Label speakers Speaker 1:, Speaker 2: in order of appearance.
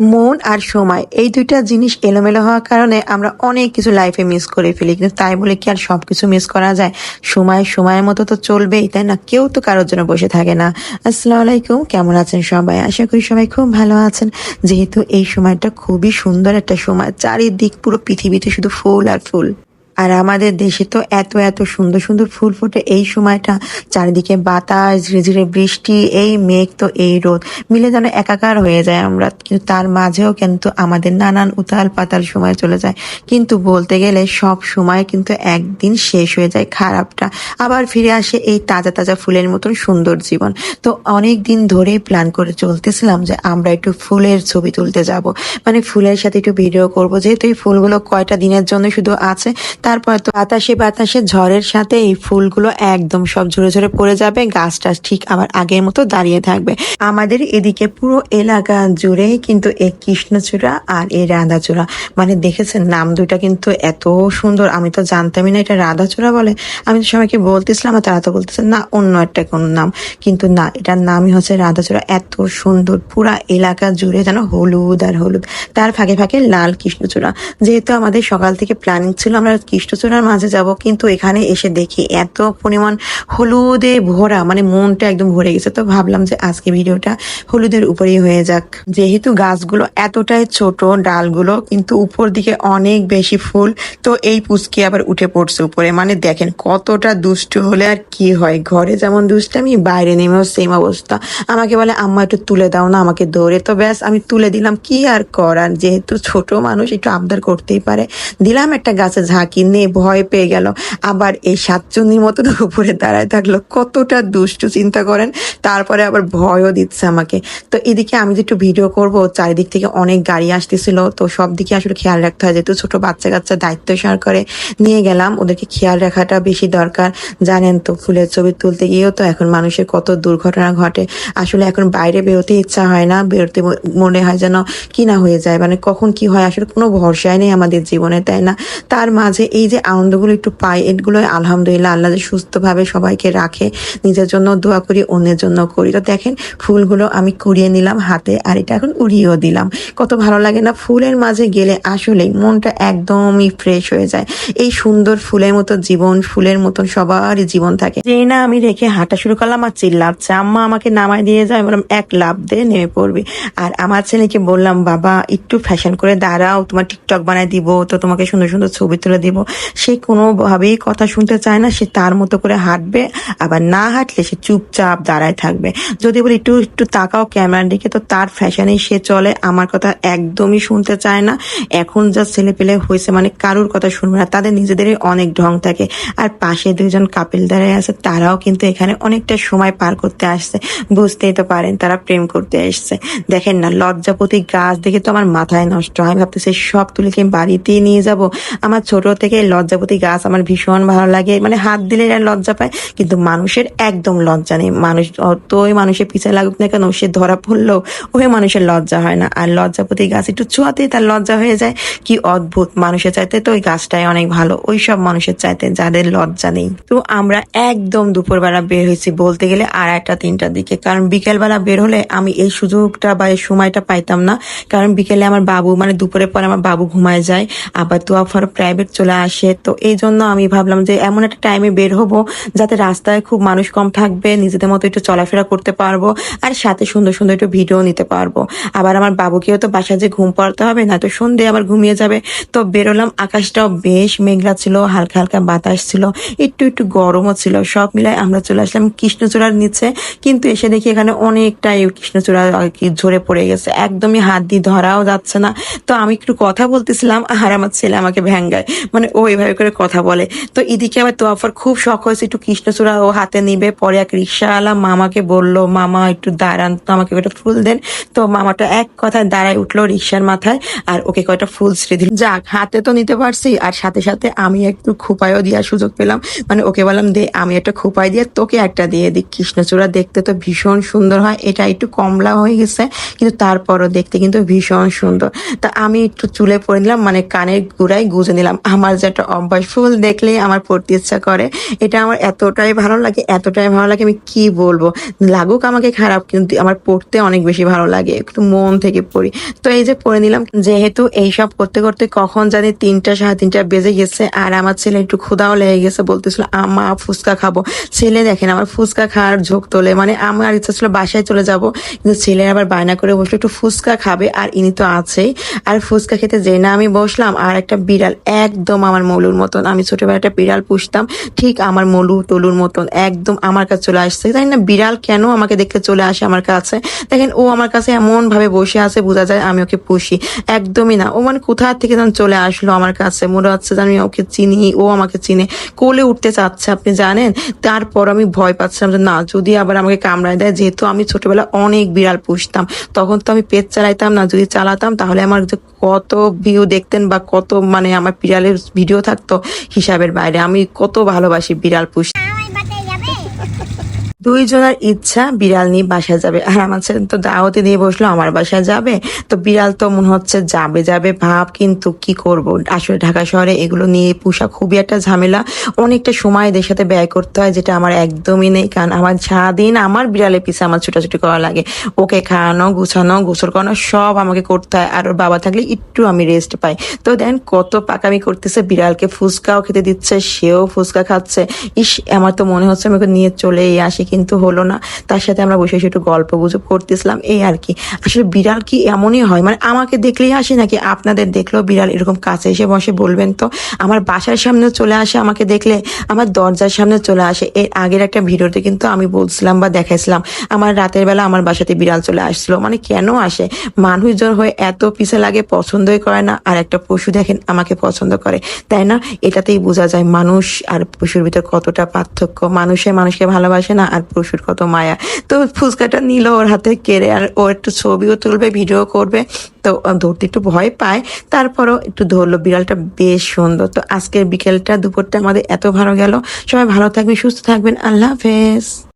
Speaker 1: মন আর সময়, এই দুইটা জিনিস এলোমেলো হওয়ার কারণে আমরা অনেক কিছু লাইফে মিস করে ফেলি। কিন্তু তাই বলে কি আর সব কিছু মিস করা যায়? সময় সময়ের মতো তো চলবেই, তাই না? কেউ তো কারোর জন্য বসে থাকে না। আসসালামু আলাইকুম, কেমন আছেন সবাই? আশা করি সবাই খুব ভালো আছেন। যেহেতু এই সময়টা খুবই সুন্দর একটা সময়, চারিদিক পুরো পৃথিবীতে শুধু ফুল আর ফুল। আর আমাদের দেশে তো এত এত সুন্দর সুন্দর ফুল ফোটে এই সময়টা। চারিদিকে বাতাস, ঝিরে ঝিরে বৃষ্টি, এই মেঘ তো এই রোদ। মিলে যেন একাকার হয়ে যায় আমরা। কিন্তু তার মাঝেও কিন্তু আমাদের নানান উতাল পাতাল সময় চলে যায়। কিন্তু বলতে গেলে সব সময় কিন্তু একদিন শেষ হয়ে যায় খারাপটা। আবার ফিরে আসে এই তাজা তাজা ফুলের মতন সুন্দর জীবন। তো অনেক দিন ধরেই প্ল্যান করে চলতেছিলাম যে আমরা একটু ফুলের ছবি তুলতে যাব। মানে ফুলের সাথে একটু ভিডিও করব। যেহেতু এই ফুলগুলো কয়টা দিনের জন্য শুধু আছে তারপর তো বাতাসে বাতাসে ঝড়ের সাথে এই ফুলগুলো একদম সব ঝরে ঝরে পড়ে যাবে গাছটা ঠিক আবার আগের মতো দাঁড়িয়ে থাকবে। আমাদের এদিকে পুরো এলাকা জুড়েই কিন্তু এই কৃষ্ণচূড়া আর এই রাধাচূড়া। মানে দেখেছেন, নাম দুইটা কিন্তু এত সুন্দর, আমি তো জানতামই না এটা রাধাচূড়া বলে। আমি তো সবাইকে বলতেছিলাম, আর তারা তো বলতেছে, না, অন্য একটা কোনো নাম। কিন্তু না, এটার নামই হচ্ছে রাধাচূড়া। এত সুন্দর, পুরা এলাকা জুড়ে যেন হলুদ আর হলুদ। তার ফাঁকে ফাঁকে লাল কৃষ্ণচূড়া। যেহেতু আমাদের সকাল থেকে প্ল্যানিং ছিল, আমরা কৃষ্ণচূড়ার মাঝে যাব, কিন্তু এখানে এসে দেখি এত পরিমাণ হলুদে ভরা মানে মনটা একদম ভরে গেছে। তো ভাবলাম যে আজকে ভিডিওটা হলুদের উপরেই হয়ে যাক। যেহেতু গাছগুলো এতটাই ছোট, ডালগুলো কিন্তু উপর দিকে অনেক বেশি ফুল, তো এই পুচকি আবার উঠে পড়ছে উপরে। মানে দেখেন কতটা দুষ্টু হলে আর কি হয়। ঘরে যেমন দুষ্টামি বাইরে নেমেও সেম অবস্থা। আমাকে বলে, আম্মা, একটু তুলে দাও না আমাকে দৌড়ে তো ব্যাস, আমি তুলে দিলাম। কি আর করার? যেহেতু ছোট মানুষ, একটু আবদার করতেই পারে। দিলাম একটা গাছে ঝাঁকি নে ভয় পেয়ে গেল। আবার এই সাতচন্দির মতন উপরে দাঁড়ায় থাকল। কতটা দুষ্টু চিন্তা করেন, তারপরে আবার ভয়ও দিচ্ছে আমাকে। তো এদিকে আমি যে একটু ভিডিও করব, চারিদিক থেকে অনেক গাড়ি আসতেছিল। তো সব দিকে আসলে খেয়াল রাখতে হয়, যেহেতু ছোট বাচ্চা কাচ্চা দায়িত্ব সার করে নিয়ে গেলাম, ওদেরকে খেয়াল রাখাটা বেশি দরকার। জানেন তো, ফুলের ছবি তুলতে গিয়েও তো এখন মানুষের কত দুর্ঘটনা ঘটে। আসলে এখন বাইরে বেরোতে ইচ্ছা হয় না, বেরোতে মনে হয় যেন কি না হয়ে যায়। মানে কখন কি হয়, আসলে কোনো ভরসাই নেই আমাদের জীবনে, তাই না? তার মাঝে এই যে আনন্দগুলো একটু পাই এগুলো আলহামদুলিল্লাহ আল্লাহ যে সুস্থভাবে সবাইকে রাখে, নিজের জন্য দোয়া করি, অন্যের জন্য করি। তো দেখেন, ফুলগুলো আমি কুড়িয়ে নিলাম হাতে আর এটা এখন উড়িয়েও দিলাম। কত ভালো লাগে না ফুলের মাঝে গেলে আসলেই মনটা একদমই ফ্রেশ হয়ে যায়। এই সুন্দর ফুলের মতো জীবন, ফুলের মতন সবারই জীবন থাকে। যেই না আমি রেখে হাঁটা শুরু করলাম আর চিল্লাচ্ছে, আম্মা আমাকে নামায় দিয়ে যায় বললাম, এক লাভ দিয়ে নেমে পড়বি। আর আমার ছেলেকে বললাম, বাবা, একটু ফ্যাশন করে দাঁড়াও, তোমার টিকটক বানায় দিব, তো তোমাকে সুন্দর সুন্দর ছবি তুলে দিব। সে কোনোভাবেই কথা শুনতে চায় না, সে তার মতো করে হাঁটবে, আবার না হাঁটলে সে চুপচাপ দাঁড়ায় থাকবে। যদি বলি একটু একটু তাকাও ক্যামেরার দিকে, তো তার ফ্যাশনেই সে চলে, আমার কথা একদমই শুনতে চায় না। এখন যা ছেলে পেলে হয়েছে মানে কারোর কথা শুনবে না, তাদের নিজেদেরই অনেক ঢং থাকে। আর পাশে দুজন কাপিল দাঁড়ায় আছে, তারাও কিন্তু এখানে অনেকটা সময় পার করতে আসছে। বুঝতেই তো পারেন, তারা প্রেম করতে এসছে। দেখেন না, লজ্জাপতি গাছ দেখে তো আমার মাথায় নষ্ট হয়, ভাবতেছি সব তুলে কি বাড়িতেই নিয়ে যাব? আমার ছোট থেকে লজ্জাপতি গাছ আমার ভীষণ ভালো লাগে। মানে হাত দিলে লজ্জা পায়, কিন্তু মানুষের একদম লজ্জা নেই। মানুষ অতই মানুষের পিছিয়ে লাগুক না কেন, সে ধরা পড়লেও ওই মানুষের লজ্জা হয় না। আর লজ্জাপতি গাছ একটু ছোঁয়াতেই তার লজ্জা হয়ে যায়। কি অদ্ভুত, মানুষের চাইতে তো ওই গাছটাই অনেক ভালো। ওই সব মানুষের চাইতে যাদের লজ্জা নেই। তো আমরা একদম দুপুরবেলা বের হয়েছি বলতে গেলে আড়াইটা তিনটার দিকে। কারণ বিকেলবেলা বের হলে আমি এই সুযোগটা বা এই সময়টা পাইতাম না। কারণ বিকেলে আমার বাবু মানে দুপুরের পর আমার বাবু ঘুমায় যায়। আবার তোয়াফার প্রাইভেট চলে আসে। তো এই জন্য আমি ভাবলাম যে এমন একটা টাইমে বের হব যাতে রাস্তায় খুব মানুষ কম থাকবে, নিজেদের মতো একটু চলাফেরা করতে পারব আর সাথে সুন্দর সুন্দর একটু ভিডিও নিতে পারব। আবার আমার বাবুকেও তো বাসায় যে ঘুম পড়াতে হবে না তো সন্ধে আবার ঘুমিয়ে যাবে। তো বেরোলাম, আকাশটাও বেশ মেঘলা ছিল, হালকা হালকা বাতাস ছিল, একটু একটু গরমও ছিল। সব মিলাই আমরা চলে আসলাম কৃষ্ণচূড়ার নিচে। কিন্তু এসে দেখি এখানে অনেকটাই কৃষ্ণচূড়া আর কি ঝরে পড়ে গেছে। একদমই হাত দিয়ে ধরাও যাচ্ছে না। তো আমি একটু কথা বলতেছিলাম আর আমার ছেলে আমাকে ভ্যাঙ্গায়। মানে ও এভাবে করে কথা বলে। তো এদিকে আবার তোয়াফার খুব শখ হয়েছে, একটু কৃষ্ণচূড়া ও হাতে নিবে। পরে এক রিক্সাওয়ালা মামাকে বলল, মামা, একটু দাঁড়ান তো আমাকে একটা ফুল দেন। তো মামাটা এক কথায় দাঁড়ায় উঠল রিক্সার মাথায় আর ওকে কয়টা ফুল ছিঁড়ে দিল। যাক, হাতে তো নিতে পারছি আর সাথে সাথে আমি একটু খোপায়ও দেওয়ার সুযোগ পেলাম। মানে ওকে বললাম, দে, আমি একটা খোপাই দিয়ে তোকে একটা দিয়ে দিই। কৃষ্ণচূড়া দেখতে তো ভীষণ সুন্দর হয়, এটা একটু কমলা হয়ে গেছে, কিন্তু তারপরও দেখতে কিন্তু ভীষণ সুন্দর। তা আমি একটু চুলে পরে নিলাম মানে কানের গুড়াই গুজে নিলাম। আমার যে একটা অভ্যাস, ফুল দেখলেই আমার পড়তে ইচ্ছা করে। এটা আমার এতটাই ভালো লাগে, এতটাই ভালো লাগে আমি কি বলব? লাগুক আমাকে খারাপ, কিন্তু আমার পড়তে অনেক বেশি ভালো লাগে, একটু মন থেকে পড়ি। তো এই যে পড়ে নিলাম, যেহেতু এইসব করতে করতে কখন জানি তিনটা, সাড়ে তিনটা বেজে গেছে, আর আমার ছেলে একটু ক্ষুদাও লেগে গেছে, বলতেছিল আমা ফুচকা খাব। ছেলে দেখেন, আমার ফুচকা খাওয়ার ঝোঁক তোলে মানে আমার ইচ্ছা ছিল বাসায় চলে যাব, কিন্তু ছেলে আবার বায়না করে বসল, একটু ফুচকা খাবে। আর ইনি তো আছেই। আর ফুচকা খেতে যে না আমি বসলাম, আর একটা বিড়াল একদম আমার মলুর মতন। আমি ছোটবেলায় একটা বিড়াল পুষতাম, ঠিক আমার মলু তলুর মতন, একদম আমার কাছে চলে আসছে। তাই না বিড়াল কেন আমাকে দেখতে চলে আসে আমার কাছে। দেখেন, ও আমার কাছে এমন ভাবে বসে আছে, বোঝা যায় আমি ওকে পুষি। একদমই না। ও মানে কোথা থেকে যেন চলে আসলো আমার কাছে। মনে হচ্ছে যে আমি ওকে চিনি, ও আমাকে চিনে। কোলে উঠতে চাচ্ছে, আপনি জানেন? তারপর আমি ভয় পাচ্ছিলাম যে না, যদি আবার আমাকে কামড়ায় দেয়, যেহেতু আমি ছোটবেলা অনেক বিড়াল পুষতাম, তখন তো আমি পেট চালাইতাম না, যদি চালাতাম, তাহলে আমার যে কত ভিউ দেখতেন বা কত মানে আমার বিড়ালের ভিডিও থাকতো হিসাবের বাইরে। আমি কত ভালোবাসি বিড়াল পুষ দুইজনের ইচ্ছা বিড়াল নিয়ে বাসায় যাবে। আর আমার ছেলে তো দাওয়াতে দিয়ে বসল, আমার বাসায় যাবে? তো বিড়াল তো মনে হচ্ছে যাবে যাবে, ভাব, কিন্তু কি করব? আসলে ঢাকা শহরে এগুলো নিয়ে পোষা খুবই একটা ঝামেলা। অনেকটা সময় এদের সাথে ব্যয় করতে হয়, যেটা আমার একদমই নেই। কারণ আমার সারাদিন আমার বিড়ালের পিছে আমার ছুটাছুটি করা লাগে। ওকে খাওয়ানো, গুছানো, গোসল করানো, সব আমাকে করতে হয়। আর ওর বাবা থাকলে একটু আমি রেস্ট পাই। তো দেন কত পাকামি করতেছে, বিড়ালকে ফুচকাও খেতে দিচ্ছে, সেও ফুচকা খাচ্ছে। ইস, আমার তো মনে হচ্ছে আমি ওকে নিয়ে চলেই আসি। কিন্তু হলো না। তার সাথে আমরা বসে একটু গল্প গুজব করতেছিলাম। এই আর কি। আসলে বিড়াল কি এমনই হয়? মানে আমাকে দেখলেই আসে নাকি আপনাদের দেখলেও বিড়াল এরকম কাছে এসে বসে বলবেন তো? আমার বাসার সামনে চলে আসে, আমাকে দেখলে আমার দরজার সামনে চলে আসে। এর আগের একটা ভিডিওতে কিন্তু আমি বলছিলাম বা দেখাইছিলাম, আমার রাতের বেলা আমার বাসাতে বিড়াল চলে আসছিল। মানে কেন আসে? মানুষজন হয়ে এত পিছে লাগে পছন্দই করে না। আর একটা পশু দেখেন, আমাকে পছন্দ করে। তাই না? এটাতেই বোঝা যায় মানুষ আর পশুর ভিতর কতটা পার্থক্য। মানুষে মানুষকে ভালোবাসে না, আর পশুর কত মায়া। তো ফুচকাটা নিল ওর হাতে কেড়ে আর ও একটু ছবিও তুলবে, ভিডিও করবে। তো ধরতে একটু ভয় পায়। তারপরও একটু ধরলো, বিড়ালটা বেশ সুন্দর। তো আজকের বিকেলটা, দুপুরটা আমাদের এত ভালো গেল। সবাই ভালো থাকবে সুস্থ থাকবেন। আল্লাহ হাফেজ।